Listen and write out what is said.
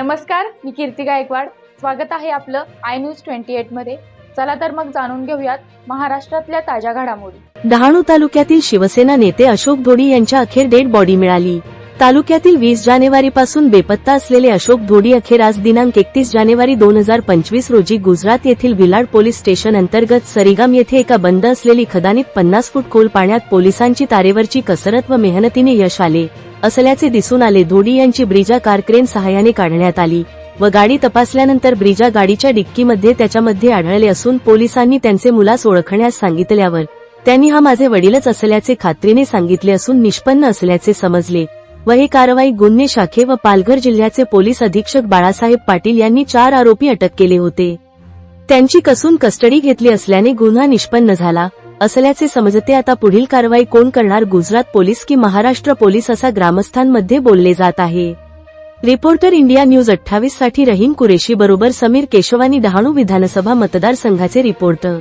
नमस्कार मी कीर्ती गायकवाड. स्वागत आहे आपलं आय न्यूज ट्वेंटी एटमध्ये. चला तर मग जाणून घेऊयात महाराष्ट्रातल्या ताज्या घडामोडी. डहाणू तालुक्यातील शिवसेना नेते अशोक धोडी यांच्या अखेर डेड बॉडी मिळाली. तालुक्यातील वीस जानेवारीपासून बेपत्ता असलेले अशोक धोडी अखेर आज दिनांक एकतीस जानेवारी दोन हजार पंचवीस रोजी गुजरात येथील विलाड पोलीस स्टेशन अंतर्गत सरीगाम येथे एका बंद असलेली खदानीत पन्नास फूट खोल पाण्यात पोलिसांची तारेवरची कसरत व मेहनतीने यश आले. असल्याचे दिसून आले. धोडी यांची ब्रिजा कार क्रेन सहाय्याने काढण्यात आली व गाडी तपासल्यानंतर ब्रिजा गाडीच्या डिक्कीमध्ये त्याच्यामध्ये आढळले असून पोलिसांनी त्यांचे मुलास ओळखण्यास सांगितल्यावर त्यांनी हा माझे वडीलच असल्याचे खात्रीने सांगितले असून निष्पन्न असल्याचे समजले व ही कारवाई गुन्हे शाखे व पालघर जिल्ह्याचे पोलीस अधीक्षक बाळासाहेब पाटील यांनी चार आरोपी अटक केले होते. त्यांची कसून कस्टडी घेतली असल्याने गुन्हा निष्पन्न झाला असल्याचे समजते आता पुढील कारवाई कोण करणार? गुजरात पोलीस की महाराष्ट्र पोलीस असा ग्रामस्थांमध्ये बोलले जात आहे. रिपोर्टर इंडिया न्यूज अठ्ठावीससाठी रहीम कुरेशी बरोबर समीर केशवानी डहाणू विधानसभा मतदारसंघाचे रिपोर्टर.